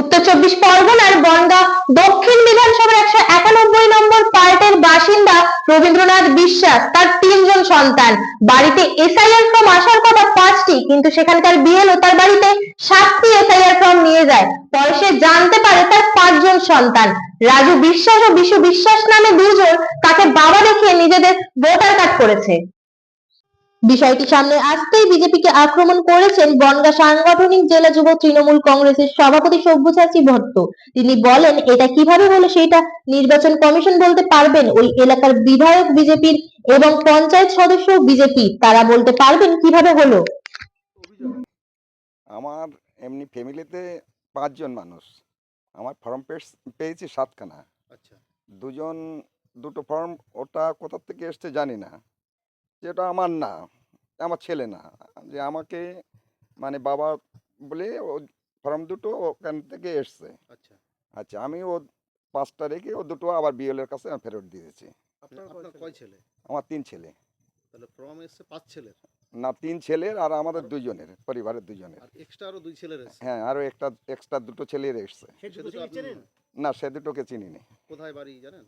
উত্তর চব্বিশ পরগনার বনগাঁ দক্ষিণ বিধানসভার একশো একানব্বই নম্বর পার্টের বাসিন্দা রবীন্দ্রনাথ বিশ্বাস, তার তিনজন সন্তান। বাড়িতে এসআইআর ফর্ম আসার কথা পাঁচটি, কিন্তু সেখানকার বিএলও তার বাড়িতে সাতটি এসআইআর ফর্ম নিয়ে যায়। পরে সে জানতে পারে তার পাঁচজন সন্তান। রাজু বিশ্বাস ও বিশু বিশ্বাস নামে দুজন তাকে বাবা দেখিয়ে নিজেদের ভোটার কার্ড করেছে। বিষয়টি সামনে আসতেই বিজেপিকে আক্রমণ করেছেন বনগাঁ সাংগঠনিক জেলা যুব তৃণমূল কংগ্রেসের সভাপতি সব্যসাচী ভট্ট। তিনি বলেন এটা কীভাবে হলো সেটা নির্বাচন কমিশন বলতে পারবেন। ওই এলাকার বিধায়ক বিজেপির এবং পঞ্চায়েত সদস্য বিজেপি। তারা বলতে পারবেন কীভাবে হলো? আমার এমনি ফ্যামিলিতে পাঁচজন মানুষ। আমার ফর্ম পেয়েছি সাতখানা। আচ্ছা। দুজন দুটো ফর্ম ওটা কোথা থেকে এসছে জানি না। যেটা আমার না। আমার ছেলে না। যে আমাকে মানে বাবা বলে ও ফর্ম দুটো ওখান থেকে এসছে। আচ্ছা। আচ্ছা আমি ও পাঁচটা রেখে ও দুটো আবার বিএলের কাছে আমি ফেরত দিয়েছি। কয় ছেলে? আমার তিন ছেলে। তাহলে ফর্ম এসছে পাঁচ ছেলের? না তিন ছেলের আর আমাদের দুজনের পরিবারের দুজনের আর এক্সট্রা আরও দুই ছেলের হ্যাঁ আরও একটা এক্সট্রা দুটো ছেলের এসছে। না সে দুটোকে চিনিনি। কোথায় বাড়ি জানেন?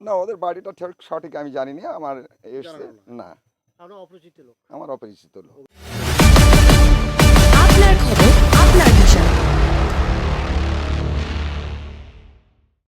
না ওদের বাড়িটা ঠিক সঠিক আমি জানি না আমার এসছে না। আমরা অপরিচিত লোক।